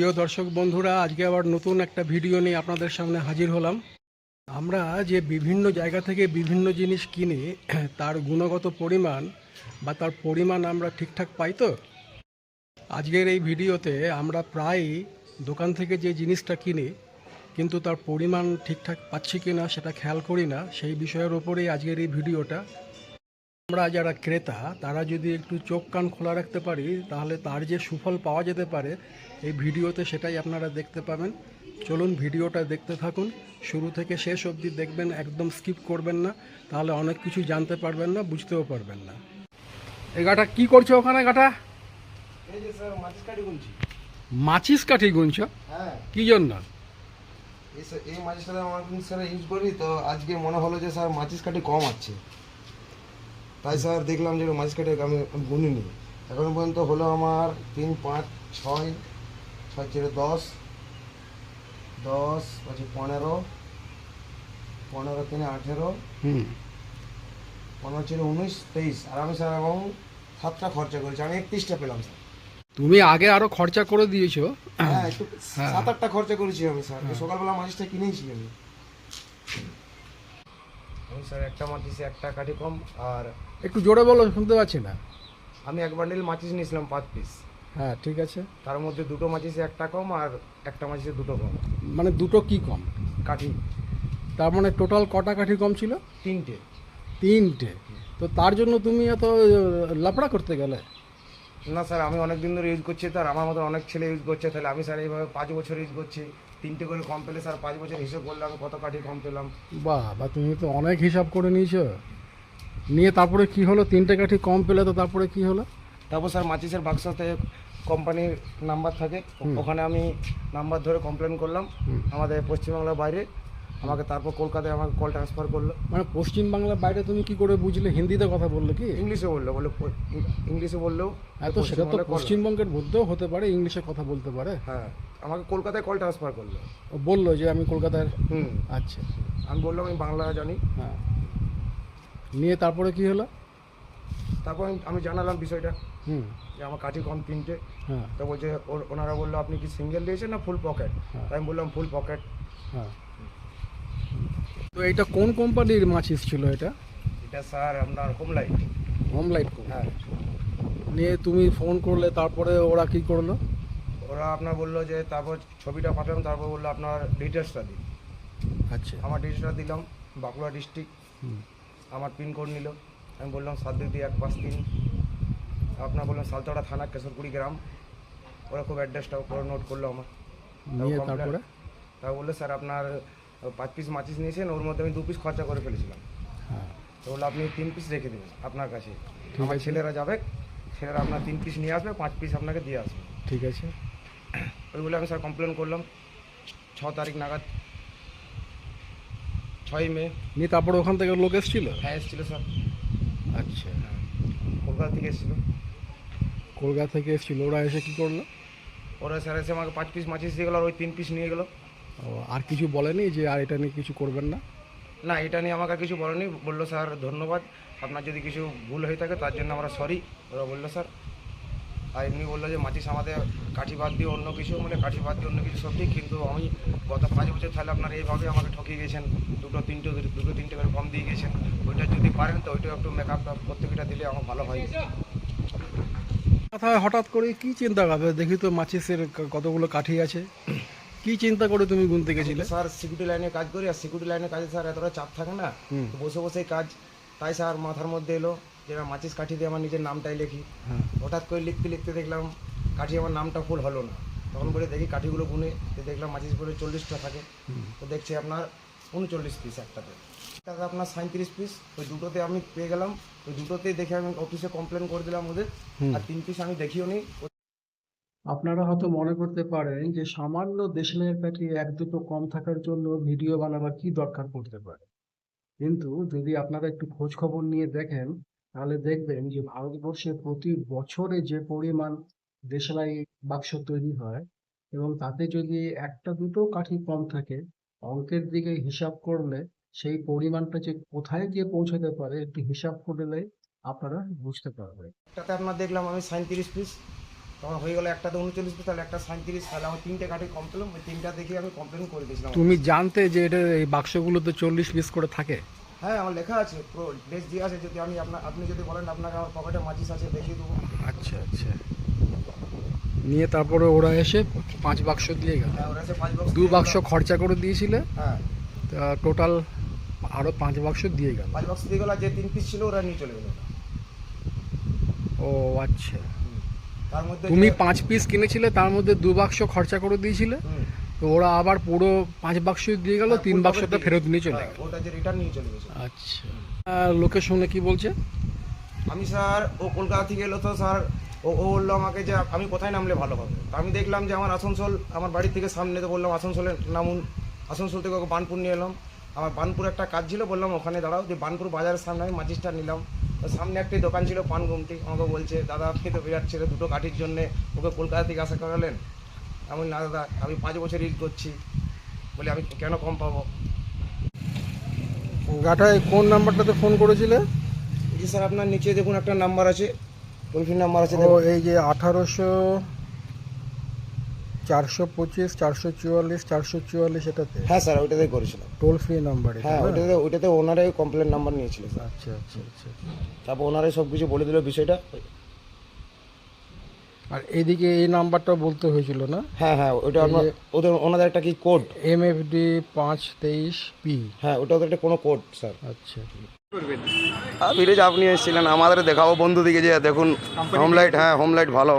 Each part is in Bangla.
প্রিয় দর্শক বন্ধুরা, আজকে আবার নতুন একটা ভিডিও নিয়ে আপনাদের সামনে হাজির হলাম। আমরা যে বিভিন্ন জায়গা থেকে বিভিন্ন জিনিস কিনি তার গুণগত পরিমাণ বা তার পরিমাণ আমরা ঠিকঠাক পাই তো? আজকের এই ভিডিওতে আমরা প্রায় দোকান থেকে যে জিনিসটা কিনি, কিন্তু তার পরিমাণ ঠিকঠাক পাচ্ছি কি না সেটা খেয়াল করি না। সেই বিষয়ের ওপরেই আজকের এই ভিডিওটা। আমরা যারা ক্রেতা তারা যদি একটু চোখ কান খোলা রাখতে পারি তাহলে তার যে সুফল পাওয়া যেতে পারে এই ভিডিওতে সেটাই আপনারা দেখতে পাবেন। চলুন ভিডিওটা দেখতে থাকুন। শুরু থেকে শেষ অবধি দেখবেন একদম স্কিপ করবেন না তাহলে অনেক কিছু জানতে পারবেন না বুঝতেও পারবেন না। এই গাটা কি করছ ওখানে গাটা? এই যে স্যার মাছ কাটি গুনছি। মাচিস কাঠি গুনছো? হ্যাঁ। কি জন্য? এই আমার স্যার ইউজ করি তো আজকে মনে হলো যে স্যার মাছিস কাঠি কম আছে। তাই স্যার দেখলাম যে মাছ কাঠি আমি গুনিনি। এখন পর্যন্ত হলো আমার তিন পাঁচ ছয় ছয় চেরে দশ দশ পাঁচে পনেরো পনেরো তিনে আঠেরো হুম। পনেরো চেরে উনিশ তেইশ। আর আমি স্যার এবং সাতটা খরচা করেছি আমি একত্রিশটা পেলাম স্যার। তুমি আগে আরও খরচা করে দিয়েছ। হ্যাঁ হ্যাঁ। সাত আটটা খরচা করেছি আমি স্যার। সকালবেলা মাছটা কিনেছি আমি আমি স্যার একটা মাছিসে একটা কাঠি কম আর একটু জোরে বলো শুনতে পাচ্ছি না। আমি এক বান্ডিল মাছিস নিয়েছিলাম পাঁচ পিস হ্যাঁ ঠিক আছে। তার মধ্যে দুটো মাছিসে একটা কম আর একটা মাছিসে দুটো কম। মানে দুটো কি কম? কাঠি। তার মানে টোটাল কটা কাঠি কম ছিল? তিনটে। তিনটে। তো তার জন্য তুমি এত লাফড়া করতে গেলে? না স্যার আমি অনেক দিন ধরে ইউজ করছি তার আমার মতো অনেক ছেলে ইউজ করছে তাহলে আমি স্যার এইভাবে পাঁচ বছর ইউজ করছি। তিনটে করে কম পেলে স্যার পাঁচ বছর হিসেব করলাম আমি কত কাঠি কম পেলাম? বাহ বা তুমি তো অনেক হিসাব করে নিয়েছো। নিয়ে তারপরে কি হলো? তিনটে কাঠি কম পেলে তো তারপরে কি হলো? তারপর স্যার মাচিসের বাক্সতে কোম্পানির নাম্বার থাকে। ওখানে আমি নাম্বার ধরে কমপ্লেন করলাম আমাদের পশ্চিমবাংলার বাইরে। আমাকে তারপর কলকাতায় আমাকে কল ট্রান্সফার করল। মানে পশ্চিম বাংলার বাইরে তুমি কি করে বুঝলে? হিন্দিতে কথা বললে কি? ইংলিশে বলল বলে প- ইংলিশে বললেও এত সেটা তো পশ্চিমবঙ্গের মধ্যেও হতে পারে ইংলিশে কথা বলতে পারে। হ্যাঁ আমাকে কলকাতায় কল ট্রান্সফার করল। ও বলল যে আমি কলকাতার হুম। আচ্ছা। আমি বললাম আমি বাংলা জানি। হ্যাঁ। নিয়ে তারপরে কি হলো? তারপর আমি- জানালাম বিষয়টা হুম। যে আমার কাঠি কম তিনটে। হ্যাঁ। তো বলছে ওনারা বলল আপনি কি সিঙ্গেল দিয়েছেন না ফুল পকেট হ্যাঁ। আমি বললাম ফুল পকেট হ্যাঁ। তো এটা কোন কোম্পানির মাছিস ছিল এটা? এটা স্যার আপনার হোম লাইট হোম লাইট হ্যাঁ। নিয়ে তুমি ফোন করলে তারপরে ওরা কি করল? ওরা আপনার বলল যে তারপর ছবিটা পাঠালাম তারপর বলল আপনার ডিটেলসটা দিন। আচ্ছা। আমার ডিটেলসটা দিলাম বাঁকুড়া ডিস্ট্রিক্ট। আমার পিনকোড নিল। আমি বললাম সাত দুই দুই এক পাঁচ তিন। আপনার বললাম সালতড়া থানা কেশরকুড়ি গ্রাম। ওরা খুব অ্যাড্রেসটা পুরো নোট করল আমার। তারপরে তা বলল স্যার আপনার পাঁচ পিস মাচিস নিয়েছেন ওর মধ্যে আমি দু পিস খরচা করে ফেলেছিলাম। হ্যাঁ। তো বলল আপনি তিন পিস রেখে দেবেন আপনার কাছে। আমার ছেলেরা যাবে ছেলেরা আপনার তিন পিস নিয়ে আসবে পাঁচ পিস আপনাকে দিয়ে আসবে। ঠিক আছে। ওই বলে আমি স্যার কমপ্লেন করলাম ছ তারিখ নাগাদ ছয় মে। নিয়ে তারপর ওখান থেকে লোক এসেছিল? হ্যাঁ এসেছিল স্যার আচ্ছা। কলকাতা থেকে এসেছিল। কলকাতা থেকে এসেছিল। ওরা এসে কী করল? ওরা স্যার এসে আমাকে পাঁচ পিস মাছিস দিয়ে গেলো আর ওই তিন পিস নিয়ে গেলো। আর কিছু বলেনি যে আর এটা নিয়ে কিছু করবেন না? না এটা নিয়ে আমাকে আর কিছু বলেনি। বলল স্যার ধন্যবাদ। আপনার যদি কিছু ভুল হয়ে থাকে তার জন্য আমরা সরি ওরা বলল স্যার আর এমনি বলল যে মাচিস আমাদের কাঠি বাদ দিয়ে অন্য কিছু মানে কাঠি বাদ দিয়ে অন্য কিছু সব ঠিক কিন্তু আমি গত পাঁচ বছর তাহলে আপনারা এইভাবে আমাকে ঠকিয়ে গেছেন। দুটো তিনটে দুটো তিনটে করে কম দিয়ে গেছেন। ওইটা যদি পারেন তো ওইটা একটু মেকআপটা প্রত্যেকটা দিলে আমার ভালো হয়। মাথায় হঠাৎ করে কি চিন্তা করবে দেখি তো মাচিসের কতগুলো কাঠি আছে। কি চিন্তা করে তুমি গুনতে গেছিলে? স্যার সিকিউরিটি লাইনে কাজ করি আর সিকিউরিটি লাইনে কাজে স্যার এতটা চাপ থাকে না। তো বসে বসেই কাজ। তাই স্যার মাথার মধ্যে এলো যে না মাচিস কাঠি দিয়ে আমার নিজের নামটাই লিখি। হ্যাঁ। হঠাৎ করে লিখতে লিখতে দেখলাম কাঠি আমার নামটা ফুল হলো না। তখন বলে দেখি কাঠিগুলো গুনে তো দেখলাম মাচিস বলে চল্লিশটা থাকে। তো দেখছি আপনার উনচল্লিশ পিস একটাতে একটাতে আপনার সাঁত্রিশ পিস ওই দুটোতে আমি পেয়ে গেলাম। ওই দুটোতেই দেখে আমি অফিসে কমপ্লেন করে দিলাম ওদের। আর তিন পিস আমি দেখিও নি। আপনারা হয়তো মনে করতে পারেন যে সামান্য দেশলাইয়ের কাঠি এক দুটো কম থাকার জন্য ভিডিও বানাবার কি দরকার পড়তে পারে। কিন্তু যদি আপনারা একটু খোঁজ খবর নিয়ে দেখেন, তাহলে দেখবেন যে ভারতবর্ষে প্রতি বছরে যে পরিমাণ দেশলাই বাক্স তৈরি হয় এবং তাতে যদি একটা দুটো কাঠি কম থাকে, অঙ্কের দিকে হিসাব করলে সেই পরিমাণটা যে কোথায় গিয়ে পৌঁছাতে পারে একটু হিসাব করলে আপনারা বুঝতে পারবেন। একটাতে আপনার দেখলাম আমি সাঁত্রিশ পিস তখন হয়ে গেলো একটাতে উনচল্লিশ পিস তাহলে একটা সাঁত্রিশ তাহলে আমার তিনটে কাঠি কম পেলাম ওই তিনটা দেখে আমি কমপ্লেন করে দিয়েছিলাম। তুমি জানতে যে এটা এই বাক্সগুলোতে চল্লিশ পিস করে থাকে? হ্যাঁ আমার লেখা আছে পুরো ড্রেস দিয়ে আছে যদি আমি আপনার আপনি যদি বলেন আপনাকে আমার পকেটে মাচিস আছে দেখিয়ে দেবো। আচ্ছা আচ্ছা। নিয়ে তারপরে ওরা এসে পাঁচ বাক্স দিয়ে গেল। হ্যাঁ ওরা এসে পাঁচ বক্স দু বাক্স খরচা করে দিয়েছিলে। হ্যাঁ। টোটাল আরও পাঁচ বাক্স দিয়ে গেল। পাঁচ বক্স দিয়ে গেলো যে তিন পিস ছিল ওরা নিয়ে চলে গেলো। ও আচ্ছা। তার মধ্যে তুমি পাঁচ পিস কিনেছিলে তার মধ্যে দু বাক্স খরচা করে দিয়েছিলে। তো ওরা আবার পুরো পাঁচ বাক্স দিয়ে গেল হ্যাঁ, তিন বাক্সটা ফেরত নিয়ে চলে হ্যাঁ, গেল। ওটা যে রিটার্ন নিয়ে চলে গেছে। আচ্ছা। লোকে শুনে কি বলছে? আমি স্যার ও কলকাতা থেকে এলো তো স্যার। ও ও বলল আমাকে যে আমি কোথায় নামলে ভালো হবে? তো আমি দেখলাম যে আমার আসানসোল আমার বাড়ির থেকে সামনে তো বললাম আসানসোলে নামুন আসানসোল থেকে ওকে বানপুর নিয়ে এলাম। আমার বানপুর একটা কাজ ছিল বললাম ওখানে দাঁড়াও যে বানপুর বাজারের সামনে আমি মাচিসটা নিলাম। তো সামনে একটি দোকান ছিল পান গুমটি। আমাকে বলছে দাদা আপনি তো বিরাট ছেলে দুটো কাঠির জন্যে। ওকে কলকাতা থেকে আসা করালেন? আমি না দাদা আমি পাঁচ বছর ইট করছি। বলে আমি কেন কম পাবো? গাটায় কোন নাম্বারটাতে ফোন করেছিলে? জি স্যার আপনার নিচে দেখুন একটা নাম্বার আছে। টোল ফ্রি নাম্বার আছে ও এই যে আঠারোশো চারশো পঁচিশ চারশো চুয়াল্লিশ চারশো চুয়াল্লিশ এটাতে? হ্যাঁ স্যার ওইটাতে করেছিলাম। টোল ফ্রি নাম্বার হ্যাঁ? ওইটাতে ওইটাতে ওনারাই কমপ্লেন নাম্বার নিয়েছিল স্যার। আচ্ছা আচ্ছা আচ্ছা তারপর ওনারাই সব কিছু বলে দিল বিষয়টা। আর এদিকে এই নাম্বারটা বলতে হয়েছিল না? হ্যাঁ হ্যাঁ ওইটা যে- ওদের ওনাদের একটা কি কোড এম এফ ডি পাঁচ তেইশ পি হ্যাঁ ওটা ওদের একটা কোনো কোড স্যার। আচ্ছা। ফিরে যে আপনি এসেছিলেন। আমাদের দেখাবো বন্ধু দিকে যে দেখুন হোম লাইট হ্যাঁ হোম লাইট ভালো।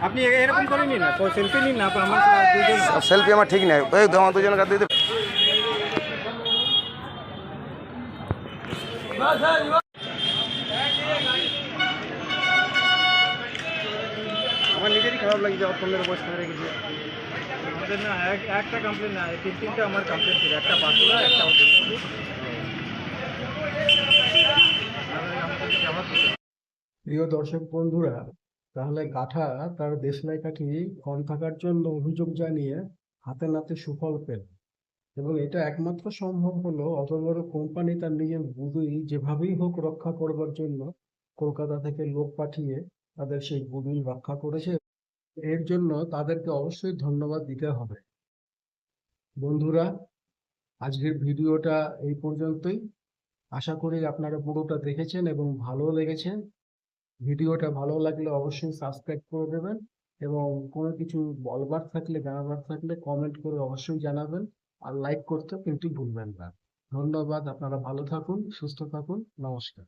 আপনি এরকম করে নিন না সেলফি নিন না আমার দুজন সেলফি আমার ঠিক নেই। ওই আমার দুজনের কাছে দিতে আমার নিজেরই খারাপ লাগছে অপনের বয়স করে রেখেছে। আমাদের না এক- একটা কমপ্লেন না তিন তিনটা আমার কমপ্লেন ছিল একটা বাঁকুড়া একটা প্রিয় দর্শক বন্ধুরা তাহলে গাঠা তার দেশলাই কাঠি কম থাকার জন্য অভিযোগ জানিয়ে হাতে নাতে সুফল পেল। এবং এটা একমাত্র সম্ভব হলো অত বড় কোম্পানি তার নিজের বুদ্ধি যেভাবেই হোক রক্ষা করবার জন্য কলকাতা থেকে লোক পাঠিয়ে তাদের সেই বুদ্ধি রক্ষা করেছে। এর জন্য তাদেরকে অবশ্যই ধন্যবাদ দিতে হবে। বন্ধুরা, আজকের ভিডিওটা এই পর্যন্তই। আশা করি আপনারা পুরোটা দেখেছেন এবং ভালো লেগেছে। ভিডিওটা ভালো লাগলে অবশ্যই সাবস্ক্রাইব করে দেবেন এবং কোনো কিছু বলবার থাকলে, জানাবার থাকলে কমেন্ট করে অবশ্যই জানাবেন আর লাইক করতে কিন্তু ভুলবেন না। ধন্যবাদ, আপনারা ভালো থাকুন, সুস্থ থাকুন, নমস্কার।